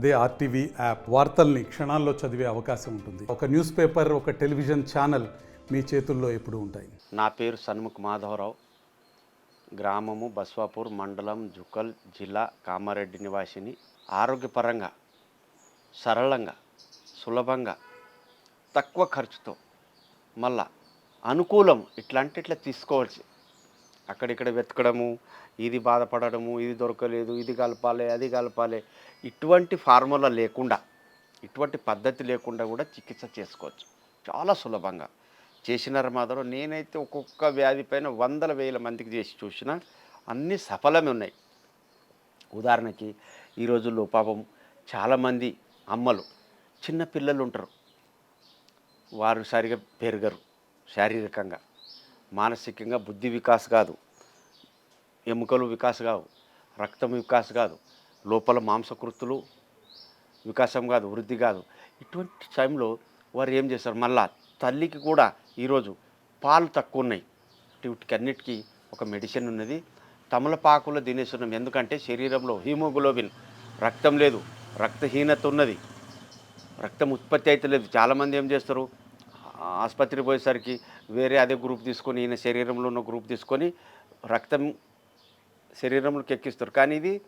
అదే RTV app వార్తల్ని క్షణాల్లో చదివే అవకాశం ఉంటుంది. ఒక న్యూస్ పేపర్ ఒక టెలివిజన్ ఛానల్ మీ చేతుల్లో ఎప్పుడు ఉంటాయి. నా పేరు సన్ముఖ్ మాధవరావు. గ్రామము బస్వాపూర్ మండలం జుక్కల్ జిల్లా కామారెడ్డి నివాసిని. ఆరోగ్యపరంగా సరళంగా సులభంగా తక్కువ ఖర్చుతో మళ్ళా అనుకూలం ఇట్లాంటి ఇట్లా తీసుకోవచ్చు అక్కడిక్కడ వెతకడము ఇది బాధపడడము ఇది దొరకలేదు ఇది కలపాలి అది కలపాలి. ఇటువంటి ఫార్ములా లేకుండా ఇటువంటి పద్ధతి లేకుండా కూడా చికిత్స చేసుకోవచ్చు. చాలా సులభంగా. చేసినారు మాత్రం నేనైతే ఒక్కొక్క వ్యాధి పైన వందల వేల మందికి చేసి చూసిన అన్నీ సఫలమే ఉన్నాయి. ఉదాహరణకి ఈ రోజుల్లో పాపం చాలామంది అమ్మలు చిన్న పిల్లలు ఉంటారు. వారు సరిగా పెరగరు శారీరకంగా. మానసికంగా బుద్ధి వికాస్ కాదు. ఎముకలు వికాస్ కావు. రక్తం వికాస్ కాదు. లోపల మాంసకృతులు వికాసం కాదు వృద్ధి కాదు. ఇటువంటి టైంలో వారు ఏం చేస్తారు? మళ్ళా తల్లికి కూడా ఈరోజు పాలు తక్కువ ఉన్నాయి. వీటికి అన్నిటికీ ఒక మెడిసిన్ ఉన్నది. తమలపాకులో తినేస్తున్నాం. ఎందుకంటే శరీరంలో హీమోగ్లోబిన్ రక్తం లేదు. రక్తహీనత ఉన్నది. రక్తం ఉత్పత్తి అయితే లేదు. చాలామంది ఏం చేస్తారు? ఆసుపత్రి ఆసుపత్రికి పోయేసరికి వేరే అదే గ్రూప్ తీసుకొని ఈయన శరీరంలో ఉన్న గ్రూప్ తీసుకొని రక్తం శరీరంలోకి ఎక్కిస్తారు. కానీ ఇది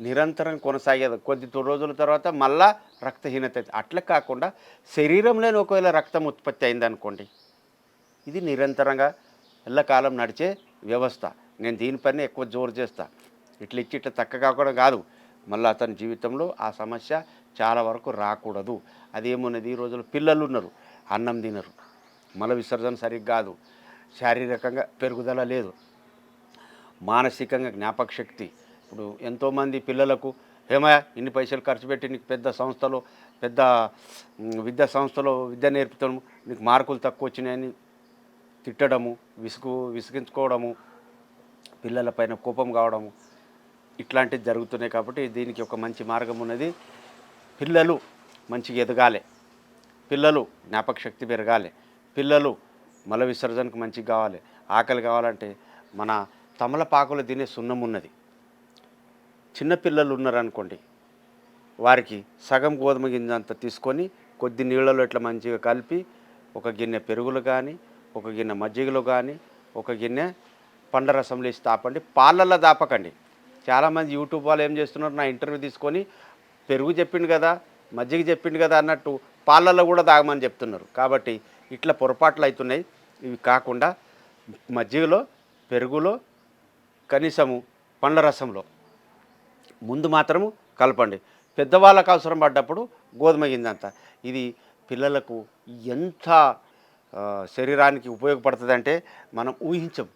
నిరంతరం కొనసాగేది. కొద్ది రోజుల తర్వాత మళ్ళా రక్తహీనత అట్లా కాకుండా శరీరంలోనే ఒకవేళ రక్తం ఉత్పత్తి అయిందనుకోండి ఇది నిరంతరంగా ఎల్లకాలం నడిచే వ్యవస్థ. నేను దీనిపైన ఎక్కువ జోరు చేస్తా. ఇట్లా ఇచ్చి ఇట్లా తక్క కాకుండా కాదు. మళ్ళీ అతని జీవితంలో ఆ సమస్య చాలా వరకు రాకూడదు. అదేమున్నది ఈ రోజుల్లో పిల్లలు ఉన్నారు. అన్నం తినరు. మల విసర్జన సరిగ్గా కాదు. శారీరకంగా పెరుగుదల లేదు. మానసికంగా జ్ఞాపక శక్తి ఇప్పుడు ఎంతోమంది పిల్లలకు ఏమయ్య ఇన్ని పైసలు ఖర్చు పెట్టి నీకు పెద్ద సంస్థలో పెద్ద విద్యా సంస్థలో విద్య నేర్పుతాము. నీకు మార్కులు తక్కువ వచ్చినాయని తిట్టడము విసుగు విసిగించుకోవడము పిల్లలపైన కోపం కావడము ఇట్లాంటివి జరుగుతున్నాయి కాబట్టి దీనికి ఒక మంచి మార్గం ఉన్నది. పిల్లలు మంచిగా ఎదగాలి. పిల్లలు జ్ఞాపక శక్తి పెరగాలి. పిల్లలు మల విసర్జనకు మంచిగా కావాలి. ఆకలి కావాలంటే మన తమలపాకులు తినే సున్నం ఉన్నది. చిన్నపిల్లలు ఉన్నారనుకోండి వారికి సగం గోధుమ గింజ అంత తీసుకొని కొద్ది నీళ్ళలో ఇట్లా మంచిగా కలిపి ఒక గిన్నె పెరుగులు కానీ ఒక గిన్నె మజ్జిగలో కానీ ఒక గిన్నె పండరసంలో వేసి తాపండి. పాలల్లో దాపకండి. చాలామంది యూట్యూబ్ వాళ్ళు ఏం చేస్తున్నారు? నా ఇంటర్వ్యూ తీసుకొని పెరుగు చెప్పిండు కదా మజ్జిగ చెప్పిండు కదా అన్నట్టు పాలల్లో కూడా తాగమని చెప్తున్నారు. కాబట్టి ఇట్లా పొరపాట్లు అవుతున్నాయి. ఇవి కాకుండా మజ్జిగలో పెరుగులో కనీసము పండ్ల రసంలో ముందు మాత్రము కలపండి. పెద్దవాళ్ళకు అవసరం పడ్డప్పుడు గోధుమ గింజంత ఇది పిల్లలకు ఎంత శరీరానికి ఉపయోగపడుతుందంటే మనం ఊహించం.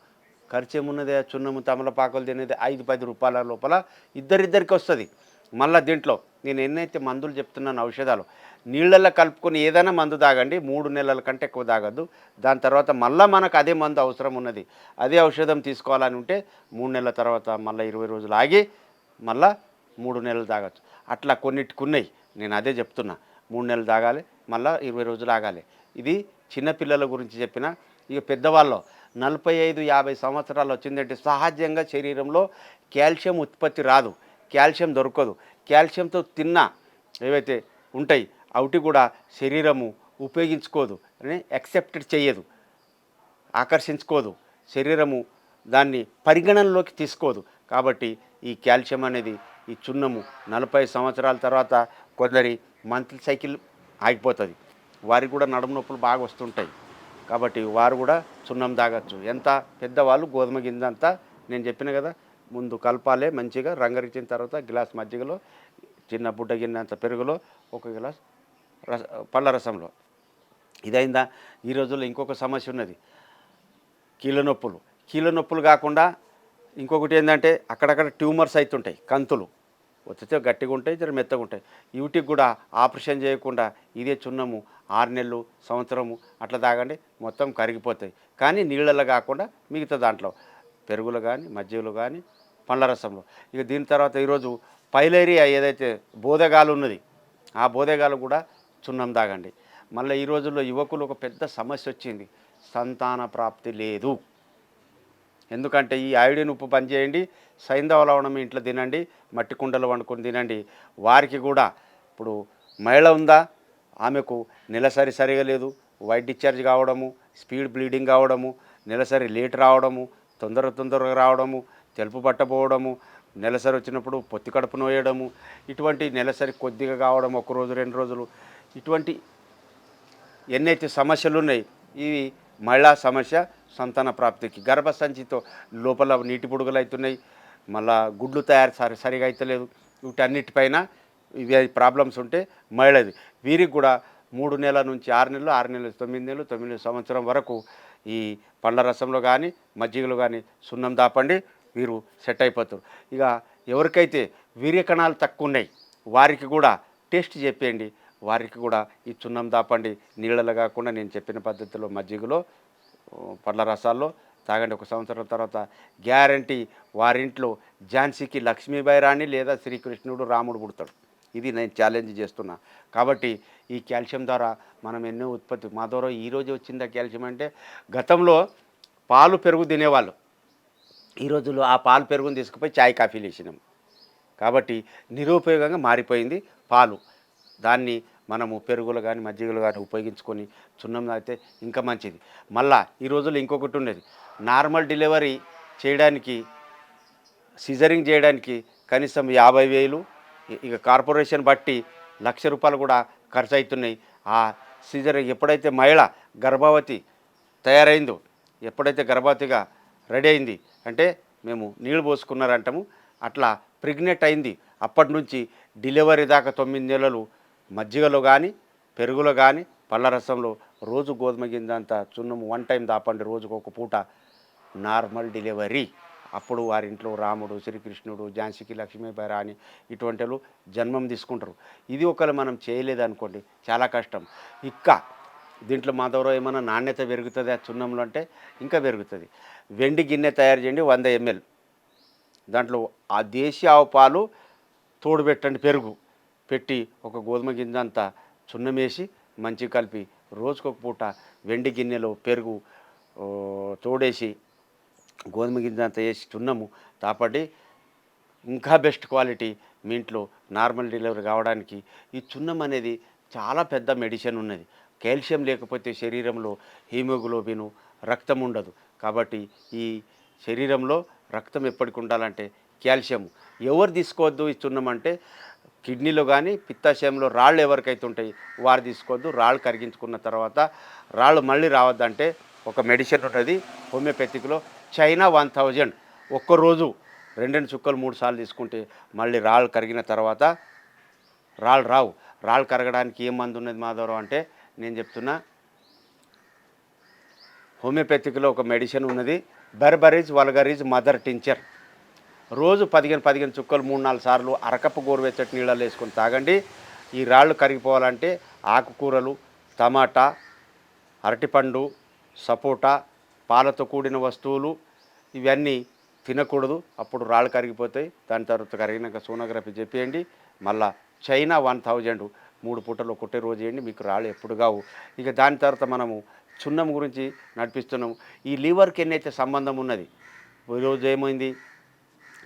ఖర్చేమున్నదే చున్నము తమలపాకులు తినేది ఐదు పది రూపాయల లోపల ఇద్దరిద్దరికి వస్తుంది. మళ్ళీ దీంట్లో నేను ఎన్నైతే మందులు చెప్తున్నాను ఔషధాలు నీళ్ళల్లో కలుపుకొని ఏదైనా మందు తాగండి మూడు నెలల కంటే ఎక్కువ తాగద్దు. దాని తర్వాత మళ్ళీ మనకు అదే మందు అవసరం ఉన్నది. అదే ఔషధం తీసుకోవాలని ఉంటే మూడు నెలల తర్వాత మళ్ళీ ఇరవై రోజులు ఆగి మళ్ళా మూడు నెలలు తాగచ్చు. అట్లా కొన్నిటికి ఉన్నాయి నేను అదే చెప్తున్నా. మూడు నెలలు తాగాలి మళ్ళీ ఇరవై రోజులు ఆగాలి. ఇది చిన్నపిల్లల గురించి చెప్పిన ఇక పెద్దవాళ్ళు నలభై ఐదు యాభై సంవత్సరాలు వచ్చిందంటే సహజంగా శరీరంలో కాల్షియం ఉత్పత్తి రాదు. కాల్షియం దొరకదు. కాల్షియంతో తిన్న ఏవైతే ఉంటాయి అవిటి కూడా శరీరము ఉపయోగించుకోదు అని యాక్సెప్టెడ్ చేయదు ఆకర్షించుకోదు. శరీరము దాన్ని పరిగణనలోకి తీసుకోదు. కాబట్టి ఈ కాల్షియం అనేది ఈ చున్నము నలభై సంవత్సరాల తర్వాత కొందరి మంత్లీ సైకిల్ ఆగిపోతుంది. వారికి కూడా నడుము నొప్పులు బాగా వస్తుంటాయి. కాబట్టి వారు కూడా చున్నం తాగొచ్చు. ఎంత పెద్దవాళ్ళు గోధుమ గింజ అంతా నేను చెప్పిన కదా ముందు కలపాలే మంచిగా రంగరిచిన తర్వాత గ్లాస్ మజ్జిగలో చిన్న బుడ్డ గిన్నె అంత పెరుగులో ఒక గ్లాస్ రస పళ్ళ రసంలో. ఇదైందా? ఈ రోజుల్లో ఇంకొక సమస్య ఉన్నది. కీళ్ళ నొప్పులు. కీళ్ళ నొప్పులు కాకుండా ఇంకొకటి ఏంటంటే అక్కడక్కడ ట్యూమర్స్ అవుతుంటాయి కంతులు. వచ్చితే గట్టిగా ఉంటాయి జర మెత్తగా ఉంటాయి. వీటికి కూడా ఆపరేషన్ చేయకుండా ఇదే చున్నము ఆరు నెలలు సంవత్సరము అట్లా తాగండి మొత్తం కరిగిపోతాయి. కానీ నీళ్ళలో కాకుండా మిగతా దాంట్లో. పెరుగులు కానీ మజ్జిగలు కానీ పండ్ల రసంలో. ఇక దీని తర్వాత ఈరోజు పైలేరియా ఏదైతే బోధగాలు ఉన్నది ఆ బోధగాలు కూడా సున్నం తాగండి మళ్ళీ ఈ రోజుల్లో యువకులు ఒక పెద్ద సమస్య వచ్చింది. సంతాన ప్రాప్తి లేదు. ఎందుకంటే ఈ ఐడిన్ ఉప్పు పనిచేయండి సైంధవ లవణం ఇంట్లో తినండి మట్టి కుండలు వండుకొని తినండి. వారికి కూడా ఇప్పుడు మహిళ ఉందా? ఆమెకు నెలసరి సరిగా లేదు. వైట్ డిశ్చార్జ్ కావడము స్పీడ్ బ్లీడింగ్ కావడము నెలసరి లేట్ రావడము తొందర తొందరగా రావడము తెలుపు పట్టబోవడము నెలసరి వచ్చినప్పుడు పొత్తి కడుపు నోయడము ఇటువంటి నెలసరి కొద్దిగా కావడం ఒక రోజు రెండు రోజులు ఇటువంటి ఎన్నైతే సమస్యలు ఉన్నాయి ఇవి మహిళా సమస్య సంతాన ప్రాప్తికి. గర్భసంచితో లోపల నీటి బుడుగలు అవుతున్నాయి మళ్ళా గుడ్లు తయారు సరి సరిగా అవుతలేదు వీటన్నిటిపైన ఇవి ప్రాబ్లమ్స్ ఉంటే మహిళది. వీరికి కూడా మూడు నెలల నుంచి ఆరు నెలలు ఆరు నెలలు తొమ్మిది నెలలు తొమ్మిది సంవత్సరం వరకు ఈ పండ్ల రసంలో కానీ మజ్జిగలో కానీ సున్నం దాపండి. వీరు సెట్ అయిపోతారు. ఇక ఎవరికైతే వీర్య కణాలు తక్కువ ఉన్నాయి వారికి కూడా టేస్ట్ చెప్పేయండి. వారికి కూడా ఈ చున్నం దాపండి నీళ్ళలో కాకుండా నేను చెప్పిన పద్ధతిలో మజ్జిగలో పళ్ళ పండ్ల రసాల్లో తాగండి. ఒక సంవత్సరం తర్వాత గ్యారంటీ వారింట్లో ఝాన్సీకి లక్ష్మీబాయి రాణి లేదా శ్రీకృష్ణుడు రాముడు పుడతాడు. ఇది నేను ఛాలెంజ్ చేస్తున్నా. కాబట్టి ఈ కాల్షియం ద్వారా మనం ఎన్నో ఉత్పత్తి మా ద్వారా ఈరోజు వచ్చిందా కాల్షియం అంటే గతంలో పాలు పెరుగు తినేవాళ్ళు. ఈ రోజుల్లో ఆ పాలు పెరుగుని తీసుకుపోయి చాయ్ కాఫీలు వేసినాం కాబట్టి నిరుపయోగంగా మారిపోయింది పాలు. దాన్ని మనము పెరుగులు కానీ మజ్జిగలు కానీ ఉపయోగించుకొని చున్నం తాగితే ఇంకా మంచిది. మళ్ళా ఈ రోజుల్లో ఇంకొకటి ఉన్నది నార్మల్ డెలివరీ చేయడానికి సిజరింగ్ చేయడానికి కనీసం యాభై వేలు ఇక కార్పొరేషన్ బట్టి లక్ష రూపాయలు కూడా ఖర్చు అవుతున్నాయి ఆ సిజరింగ్ ఎప్పుడైతే మహిళ గర్భవతి తయారైందో ఎప్పుడైతే గర్భవతిగా రెడీ అయింది. అంటే మేము నీళ్ళు పోసుకున్నారంటాము. అట్లా ప్రెగ్నెంట్ అయింది. అప్పటి నుంచి డెలివరీ దాకా తొమ్మిది నెలలు మజ్జిగలో కానీ పెరుగులో కానీ పళ్ళ రసంలో రోజు గోధుమ గింజంత చున్నము వన్ టైం దాపండి రోజుకు ఒక పూట నార్మల్ డెలివరీ. అప్పుడు వారింట్లో రాముడు శ్రీకృష్ణుడు ఝాన్సీకి లక్ష్మీబాయి రాణి ఇటువంటి జన్మం తీసుకుంటారు. ఇది ఒకరు మనం చేయలేదనుకోండి చాలా కష్టం. ఇక్క దీంట్లో మా ద్వారా ఏమైనా నాణ్యత పెరుగుతుంది ఆ చున్నంలో అంటే ఇంకా పెరుగుతుంది. వెండి గిన్నె తయారు చేయండి వంద ఎంఎల్. దాంట్లో ఆ దేశీ ఆవు పాలు తోడు పెట్టండి పెరుగు. పెట్టి ఒక గోధుమ గింజ అంతా చున్నం వేసి మంచిగా కలిపి రోజుకొక పూట వెండి గిన్నెలో పెరుగు తోడేసి గోధుమ గింజ అంతా వేసి చున్నము తాపడి ఇంకా బెస్ట్ క్వాలిటీ మీ ఇంట్లో నార్మల్ డెలివరీ కావడానికి ఈ చున్నం అనేది చాలా పెద్ద మెడిసిన్ ఉన్నది. కాల్షియం లేకపోతే శరీరంలో హీమోగ్లోబిన్ రక్తం ఉండదు. కాబట్టి ఈ శరీరంలో రక్తం ఎప్పటికి ఉండాలంటే కాల్షియం. ఎవరు తీసుకోవద్దు ఇస్తున్నామంటే కిడ్నీలో కానీ పిత్తాశయంలో రాళ్ళు ఎవరికైతే ఉంటాయి వారు తీసుకోవద్దు. రాళ్ళు కరిగించుకున్న తర్వాత రాళ్ళు మళ్ళీ రావద్దంటే ఒక మెడిసిన్ ఉంటుంది హోమియోపతిక్లో చైనా వన్ థౌజండ్. ఒక్కరోజు రెండు రెండు చుక్కలు మూడు సార్లు తీసుకుంటే మళ్ళీ రాళ్ళు కరిగిన తర్వాత రాళ్ళు రావు. రాళ్ళు కరగడానికి ఏం మందు ఉన్నది మాధవరావు అంటే నేను చెప్తున్నా. హోమియోపతిక్లో ఒక మెడిసిన్ ఉన్నది. Berberis vulgaris mother tincture. రోజు పదిహేను పదిహేను చుక్కలు మూడు నాలుగు సార్లు అరకప్పు గోరువెచ్చటి నీళ్ళలో వేసుకొని తాగండి. ఈ రాళ్ళు కరిగిపోవాలంటే ఆకుకూరలు టమాటా అరటిపండు సపోటా పాలతో కూడిన వస్తువులు ఇవన్నీ తినకూడదు. అప్పుడు రాళ్ళు కరిగిపోతాయి. దాని తర్వాత కరిగినాక సోనోగ్రఫీ చెప్పేయండి. మళ్ళా చైనా వన్ థౌజండ్. మూడు పూటలు ఒకటే రోజు వేయండి మీకు రాళ్ళు ఎప్పుడు కావు. ఇక దాని తర్వాత మనము చున్నం గురించి నడిపిస్తున్నాము ఈ లివర్కి ఎన్నైతే సంబంధం ఉన్నది? ఈరోజు ఏమైంది?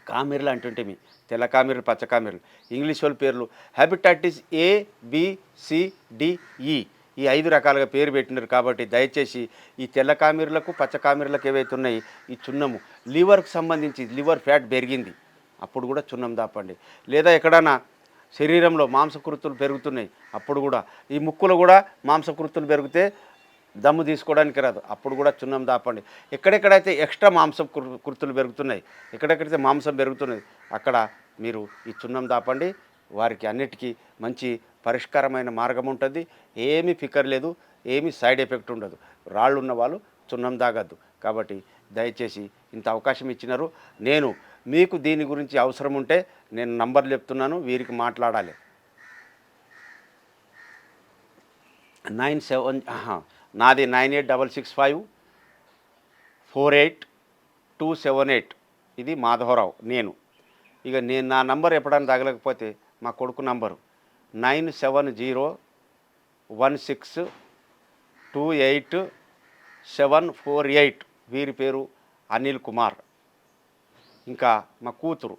కామెర్లు అంటుంటే మీ తెల్ల కామెర్లు పచ్చ కామెర్లు. ఇంగ్లీష్ వాళ్ళ పేర్లు హ్యాబిటాటిస్ ఏ బిసిడిఈ ఈ. ఈ ఐదు రకాలుగా పేరు పెట్టినారు కాబట్టి దయచేసి ఈ తెల్ల కామెర్లకు పచ్చ కామెర్లకు ఏవైతే ఉన్నాయి ఈ చున్నము లివర్కి సంబంధించి లివర్ ఫ్యాట్ పెరిగింది. అప్పుడు కూడా చున్నం దాపండి. లేదా ఎక్కడన్నా శరీరంలో మాంసకృతులు పెరుగుతున్నాయి. అప్పుడు కూడా ఈ ముక్కులు కూడా మాంసకృతులు పెరిగితే దమ్ము తీసుకోవడానికి రాదు. అప్పుడు కూడా చున్నం దాపండి. ఎక్కడెక్కడైతే ఎక్స్ట్రా మాంసం కృతులు పెరుగుతున్నాయి ఎక్కడెక్కడైతే మాంసం పెరుగుతున్నది అక్కడ మీరు ఈ చున్నం దాపండి. వారికి అన్నిటికీ మంచి పరిష్కారమైన మార్గం ఉంటుంది. ఏమీ ఫికర్ లేదు ఏమీ సైడ్ ఎఫెక్ట్ ఉండదు. రాళ్ళు ఉన్న వాళ్ళు చున్నం దాగద్దు. కాబట్టి దయచేసి ఇంత అవకాశం ఇచ్చినారు. నేను మీకు దీని గురించి అవసరం ఉంటే నేను నంబర్ చెప్తున్నాను వీరికి మాట్లాడాలి. నైన్ సెవెన్ నాది nine eight double six five four eight two seven eight. ఇది మాధవరావు నేను. ఇక నేను నా నంబర్ ఎప్పుడైనా తగలకపోతే మా కొడుకు number. Nine seven zero one six two eight seven four eight. వీరి పేరు అనిల్ కుమార్. ఇంకా మా కూతురు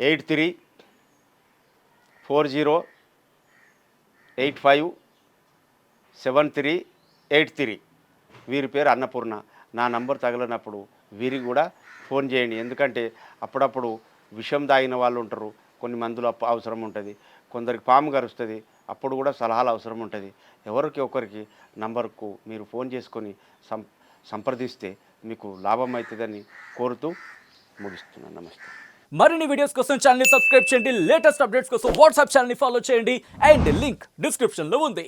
eight three four zero eight five seven three eight three. వీరి పేరు అన్నపూర్ణ. నా నంబర్ తగలనప్పుడు వీరికి కూడా ఫోన్ చేయండి. ఎందుకంటే అప్పుడప్పుడు విషం తాగిన వాళ్ళు ఉంటారు. కొన్ని మందులు అప్ప అవసరం ఉంటుంది. కొందరికి పాము గరుస్తుంది. అప్పుడు కూడా సలహాలు అవసరం ఉంటుంది. ఎవరికి ఒకరికి నంబర్కు మీరు ఫోన్ చేసుకొని సం సంప్రదిస్తే మీకు లాభం అవుతుందని కోరుతూ ముగిస్తున్నాను. నమస్తే. మరిన్ని వీడియోస్ కోసం ఛానల్ని సబ్స్క్రైబ్ చేయండి. లేటెస్ట్ అప్డేట్స్ కోసం వాట్సాప్ ఛానల్ని ఫాలో చేయండి. అండ్ లింక్ డిస్క్రిప్షన్లో ఉంది.